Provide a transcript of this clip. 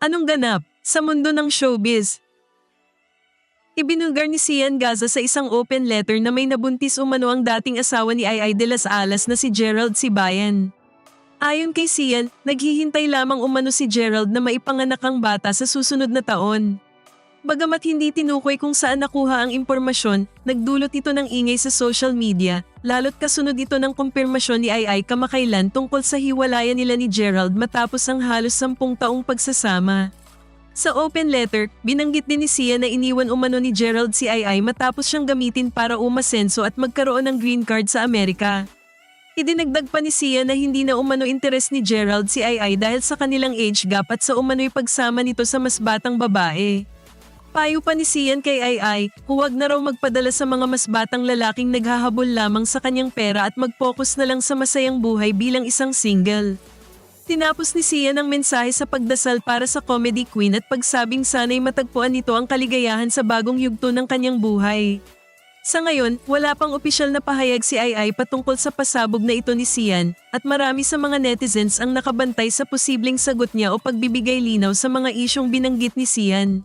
Anong ganap sa mundo ng showbiz? Ibinulgar ni Sian Gaza sa isang open letter na may nabuntis umano ang dating asawa ni Ay de las Alas na si Gerald Sibayan. Ayon kay Sian, naghihintay lamang umano si Gerald na maipanganak ang bata sa susunod na taon. Bagamat hindi tinukoy kung saan nakuha ang impormasyon, nagdulot ito ng ingay sa social media, lalo't kasunod ito ng kumpirmasyon ni Ay kamakailan tungkol sa hiwalayan nila ni Gerald matapos ang halos sampung taong pagsasama. Sa open letter, binanggit din ni Sia na iniwan umano ni Gerald si Ai matapos siyang gamitin para umasenso at magkaroon ng green card sa Amerika. Idinagdag pa ni Sia na hindi na umano interes ni Gerald si Ai dahil sa kanilang age gap at sa umano'y pagsama nito sa mas batang babae. Payo pa ni Sian kay Ai, huwag na raw magpadala sa mga mas batang lalaking naghahabol lamang sa kanyang pera at mag-focus na lang sa masayang buhay bilang isang single. Tinapos ni Sian ang mensahe sa pagdasal para sa comedy queen at pagsabing sana'y matagpuan nito ang kaligayahan sa bagong yugto ng kanyang buhay. Sa ngayon, wala pang opisyal na pahayag si Ai patungkol sa pasabog na ito ni Sian at marami sa mga netizens ang nakabantay sa posibleng sagot niya o pagbibigay linaw sa mga isyong binanggit ni Sian.